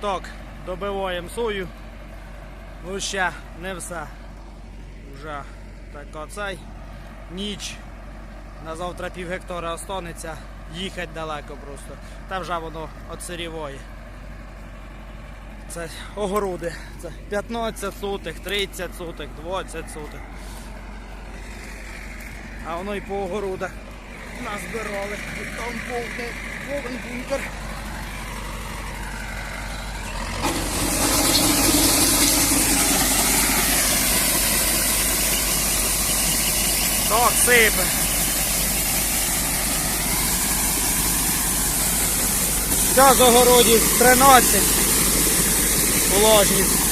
так, добиваємо сою. Ну ще не все. Уже так оцей. Ніч. На завтра пів гектара останеться. Їхати далеко просто. Та вже воно оцеріває. Це огороди. Це 15 сотих, 30 сотих, 20 сотих. А воно і по огородах назбирали. Там повний бункер. Так, сипе. Ця з огородів 13. Влажність.